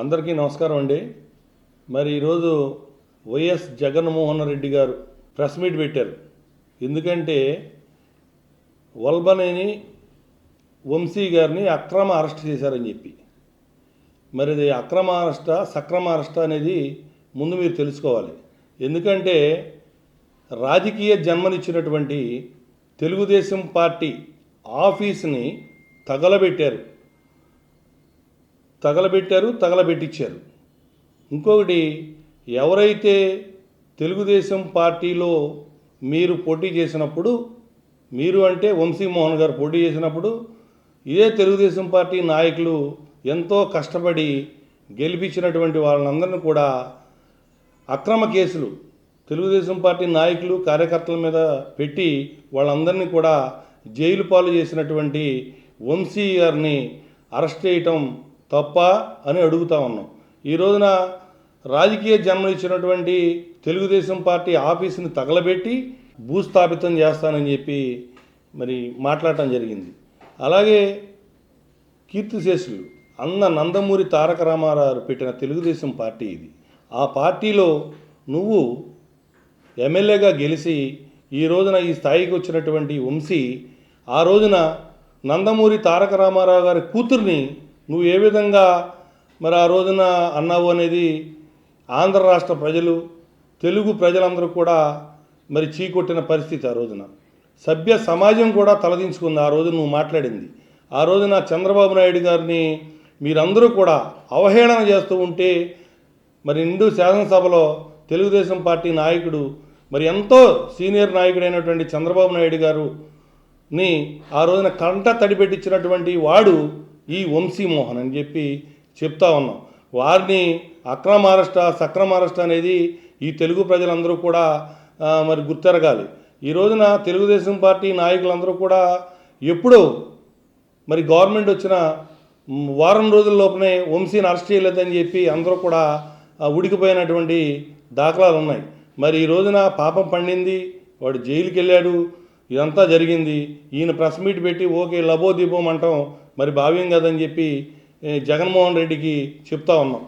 అందరికీ నమస్కారం అండి. మరి ఈరోజు వైఎస్ జగన్మోహన్ రెడ్డి గారు ప్రెస్ మీట్ పెట్టారు. ఎందుకంటే వల్బనేని వంశీ గారిని అక్రమ అరెస్ట్ చేశారని చెప్పి. మరి ఇది అక్రమ అరెస్ట సక్రమ అరెస్ట్ అనేది ముందు మీరు తెలుసుకోవాలి. ఎందుకంటే రాజకీయ జన్మనిచ్చినటువంటి తెలుగుదేశం పార్టీ ఆఫీస్ని తగలబెట్టారు. తగలబెట్టారు తగలబెట్టించారు ఇంకొకటి ఎవరైతే తెలుగుదేశం పార్టీలో మీరు పోటీ చేసినప్పుడు మీరు అంటే వంశీమోహన్ గారు పోటీ చేసినప్పుడు ఇదే తెలుగుదేశం పార్టీ నాయకులు ఎంతో కష్టపడి గెలిపించినటువంటి వాళ్ళందరినీ కూడా అక్రమ కేసులు తెలుగుదేశం పార్టీ నాయకులు కార్యకర్తల మీద పెట్టి వాళ్ళందరినీ కూడా జైలు పాలు చేసినటువంటి వంశీ గారిని అరెస్ట్ చేయటం తప్ప అని అడుగుతా ఉన్నాం. ఈ రోజున రాజకీయ జన్మనిచ్చినటువంటి తెలుగుదేశం పార్టీ ఆఫీసుని తగలబెట్టి భూస్థాపితం చేస్తానని చెప్పి మరి మాట్లాడటం జరిగింది. అలాగే కీర్తిశేషులు అన్న నందమూరి తారక రామారావు పెట్టిన తెలుగుదేశం పార్టీ ఇది. ఆ పార్టీలో నువ్వు ఎమ్మెల్యేగా గెలిచి ఈ రోజున ఈ స్థాయికి వచ్చినటువంటి వంశీ ఆ రోజున నందమూరి తారక రామారావు గారి కూతుర్ని నువ్వు ఏ విధంగా మరి ఆ రోజున అన్నావు అనేది ఆంధ్ర రాష్ట్ర ప్రజలు తెలుగు ప్రజలందరూ కూడా మరి చీకొట్టిన పరిస్థితి ఆ రోజున. సభ్య సమాజం కూడా తలదించుకుంది ఆ రోజు నువ్వు మాట్లాడింది. ఆ రోజున చంద్రబాబు నాయుడు గారిని మీరందరూ కూడా అవహేళన చేస్తూ ఉంటే మరి నిండు శాసనసభలో తెలుగుదేశం పార్టీ నాయకుడు మరి ఎంతో సీనియర్ నాయకుడైనటువంటి చంద్రబాబు నాయుడు గారుని ఆ రోజున కంట తడిపెట్టించినటువంటి వాడు ఈ వంశీమోహన్ అని చెప్పి చెప్తా ఉన్నాం. వారిని అక్రమ అరెస్ట్ సక్రమ అరెస్ట్ అనేది ఈ తెలుగు ప్రజలందరూ కూడా మరి గుర్తెరగాలి. ఈ రోజున తెలుగుదేశం పార్టీ నాయకులందరూ కూడా ఎప్పుడో మరి గవర్నమెంట్ వచ్చిన వారం రోజుల లోపలే వంశీని అరెస్ట్ చేయలేదని చెప్పి అందరూ కూడా ఉడికిపోయినటువంటి దాఖలాలు ఉన్నాయి. మరి ఈ రోజున పాపం పండింది వాడు జైలుకి వెళ్ళాడు ఇదంతా జరిగింది. ఈయన ప్రెస్ మీట్ పెట్టి ఓకే లబో దీపం అంటాం మరి భావ్యం కదని చెప్పి జగన్మోహన్ రెడ్డికి చెప్తా ఉన్నాం.